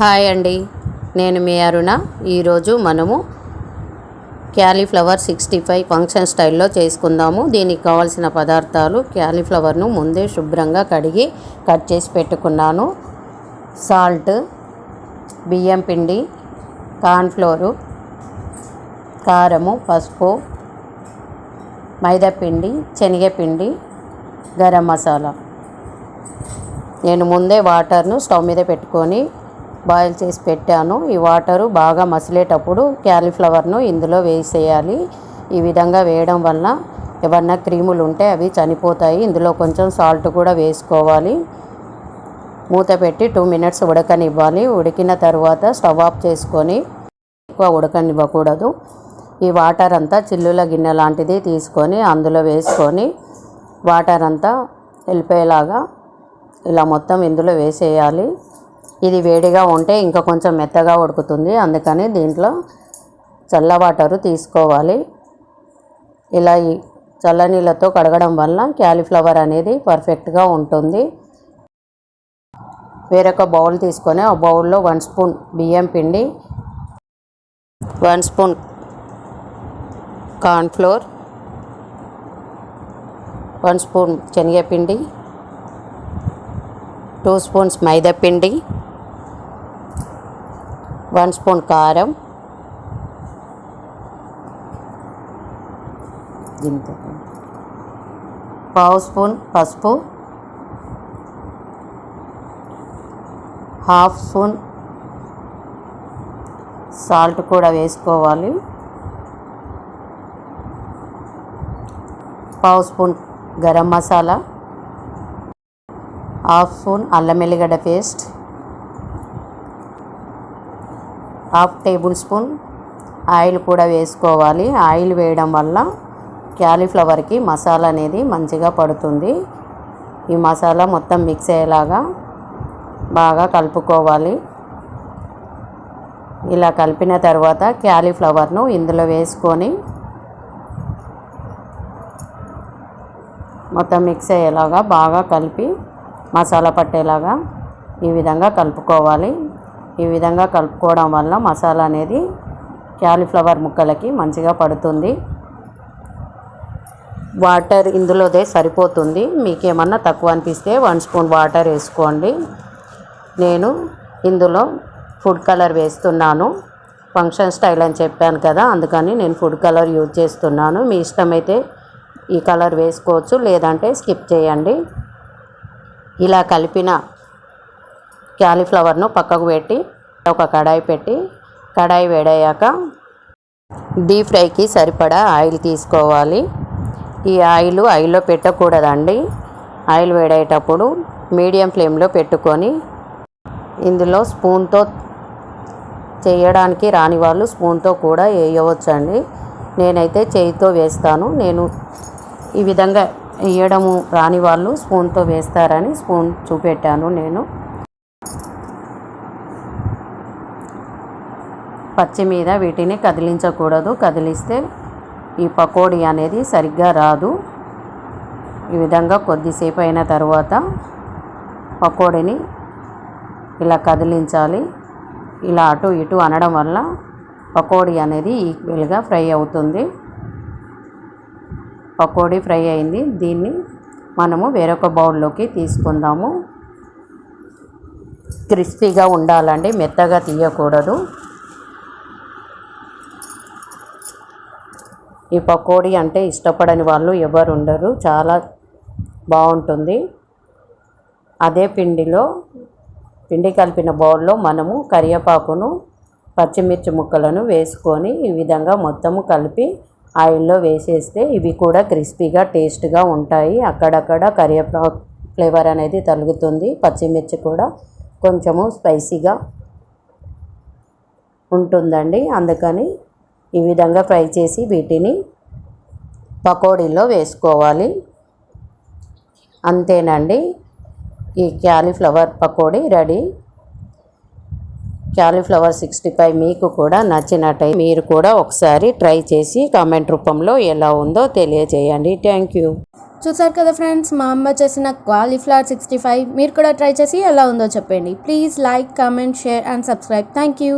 Hi అండి. నేను మీ అరుణ. ఈరోజు మనము క్యాలీఫ్లవర్ సిక్స్టీ ఫైవ్ ఫంక్షన్ స్టైల్లో చేసుకుందాము. దీనికి కావాల్సిన పదార్థాలు క్యాలీఫ్లవర్ను ముందే శుభ్రంగా కడిగి కట్ చేసి పెట్టుకున్నాను. సాల్ట్ బియ్యం పిండి కార్న్ఫ్లోరు కారము పసుపు మైదాపిండి శనగపిండి గరం మసాలా. నేను ముందే వాటర్ను స్టవ్ మీద పెట్టుకొని బాయిల్ చేసి పెట్టాను. ఈ వాటరు బాగా మసిలేటప్పుడు క్యాలీఫ్లవర్ను ఇందులో వేసేయాలి. ఈ విధంగా వేయడం వల్ల ఏమన్నా క్రీములు ఉంటే అవి చనిపోతాయి. ఇందులో కొంచెం సాల్ట్ కూడా వేసుకోవాలి. మూత పెట్టి టూ మినిట్స్ ఉడకనివ్వాలి. ఉడికిన తర్వాత స్టవ్ ఆఫ్ చేసుకొని ఎక్కువ ఉడకనివ్వకూడదు. ఈ వాటర్ అంతా చిల్లుల గిన్నె లాంటిది తీసుకొని అందులో వేసుకొని వాటర్ అంతా వెళ్ళిపోయేలాగా ఇలా మొత్తం ఇందులో వేసేయాలి. ఇది వేడిగా ఉంటే ఇంకా కొంచెం మెత్తగా ఉడుకుతుంది. అందుకని దీంట్లో చల్ల వాటరు తీసుకోవాలి. ఇలా ఈ చల్లనీళ్ళతో కడగడం వల్ల క్యాలీఫ్లవర్ అనేది పర్ఫెక్ట్గా ఉంటుంది. వేరొక బౌల్ తీసుకొని ఆ బౌల్లో వన్ స్పూన్ బియ్యం పిండి one spoon cornflour one spoon శనగపిండి టూ స్పూన్స్ మైదా పిండి వన్ స్పూన్ కారం. దీంతో పావు స్పూన్ పసుపు. హాఫ్ స్పూన్ సాల్ట్ కూడా వేసుకోవాలి. పావు spoon garam masala. Half spoon అల్లం వెల్లిగడ్డ paste. Half tablespoon oil కూడా వేసుకోవాలి. ఆయిల్ వేయడం వల్ల క్యాలీఫ్లవర్కి మసాలా అనేది మంచిగా పడుతుంది. ఈ మసాలా మొత్తం మిక్స్ అయ్యేలాగా బాగా కలుపుకోవాలి. ఇలా కలిపిన తర్వాత క్యాలీఫ్లవర్ను ఇందులో వేసుకొని మొత్తం మిక్స్ అయ్యేలాగా బాగా కలిపి మసాలా పట్టేలాగా ఈ విధంగా కలుపుకోవాలి. ఈ విధంగా కలుపుకోవడం వల్ల మసాలా అనేది క్యాలీఫ్లవర్ ముక్కలకి మంచిగా పడుతుంది. వాటర్ ఇందులోదే సరిపోతుంది. మీకు ఏమన్నా తక్కువ అనిపిస్తే వన్ స్పూన్ వాటర్ వేసుకోండి. నేను ఇందులో ఫుడ్ కలర్ వేస్తున్నాను. ఫంక్షన్ స్టైల్ అని చెప్పాను కదా అందుకని నేను ఫుడ్ కలర్ యూజ్ చేస్తున్నాను. మీ ఇష్టమైతే ఈ కలర్ వేసుకోవచ్చు లేదంటే స్కిప్ చేయండి. ఇలా కలిపిన క్యాలీఫ్లవర్ను పక్కకు పెట్టి ఒక కడాయి పెట్టి కడాయి వేడయ్యాక డీప్ ఫ్రైకి సరిపడా ఆయిల్ తీసుకోవాలి. ఈ ఆయిల్ ఆయిల్లో పెట్టకూడదండి. ఆయిల్ వేడేటప్పుడు మీడియం ఫ్లేమ్లో పెట్టుకొని ఇందులో స్పూన్తో చేయడానికి రాని వాళ్ళు స్పూన్తో కూడా వేయవచ్చండి. నేనైతే చేయితో వేస్తాను. నేను ఈ విధంగా వేయడము రాని వాళ్ళు స్పూన్తో వేస్తారని స్పూన్ చూపెట్టాను నేను. పచ్చి మీద వీటిని కదిలించకూడదు. కదిలిస్తే ఈ పకోడీ అనేది సరిగ్గా రాదు. ఈ విధంగా కొద్దిసేపు అయిన తర్వాత పకోడీని ఇలా కదిలించాలి. ఇలా అటు ఇటు అనడం వల్ల పకోడీ అనేది ఈక్వల్గా ఫ్రై అవుతుంది. పకోడీ ఫ్రై అయింది. దీన్ని మనము వేరొక బౌల్లోకి తీసుకుందాము. క్రిస్పీగా ఉండాలండి. మెత్తగా తీయకూడదు. ఈ పకోడీ అంటే ఇష్టపడని వాళ్ళు ఎవరు ఉండరు చాలా బాగుంటుంది. అదే పిండిలో పిండి కలిపిన బౌల్లో మనము కరివేపాకును పచ్చిమిర్చి ముక్కలను వేసుకొని ఈ విధంగా మొత్తము కలిపి ఆయిల్లో వేసేస్తే ఇవి కూడా క్రిస్పీగా టేస్ట్గా ఉంటాయి. అక్కడక్కడ కరివేపాకు ఫ్లేవర్ అనేది తలుగుతుంది. పచ్చిమిర్చి కూడా కొంచెము స్పైసీగా ఉంటుందండి. అందుకని ఈ విధంగా ఫ్రై చేసి వీటిని పకోడీలో వేసుకోవాలి. అంతేనండి. ఈ cauliflower pakodi ready. Cauliflower sixty five మీకు కూడా నచ్చినట్టయి మీరు కూడా ఒకసారి ట్రై చేసి కామెంట్ రూపంలో ఎలా ఉందో తెలియజేయండి. Thank you. చూసారు కదా ఫ్రెండ్స్ మా అమ్మ చేసిన క్వాలిఫ్లవర్ సిక్స్టీ ఫైవ్ మీరు కూడా ట్రై చేసి ఎలా ఉందో చెప్పండి. Please like comment share and subscribe. Thank you.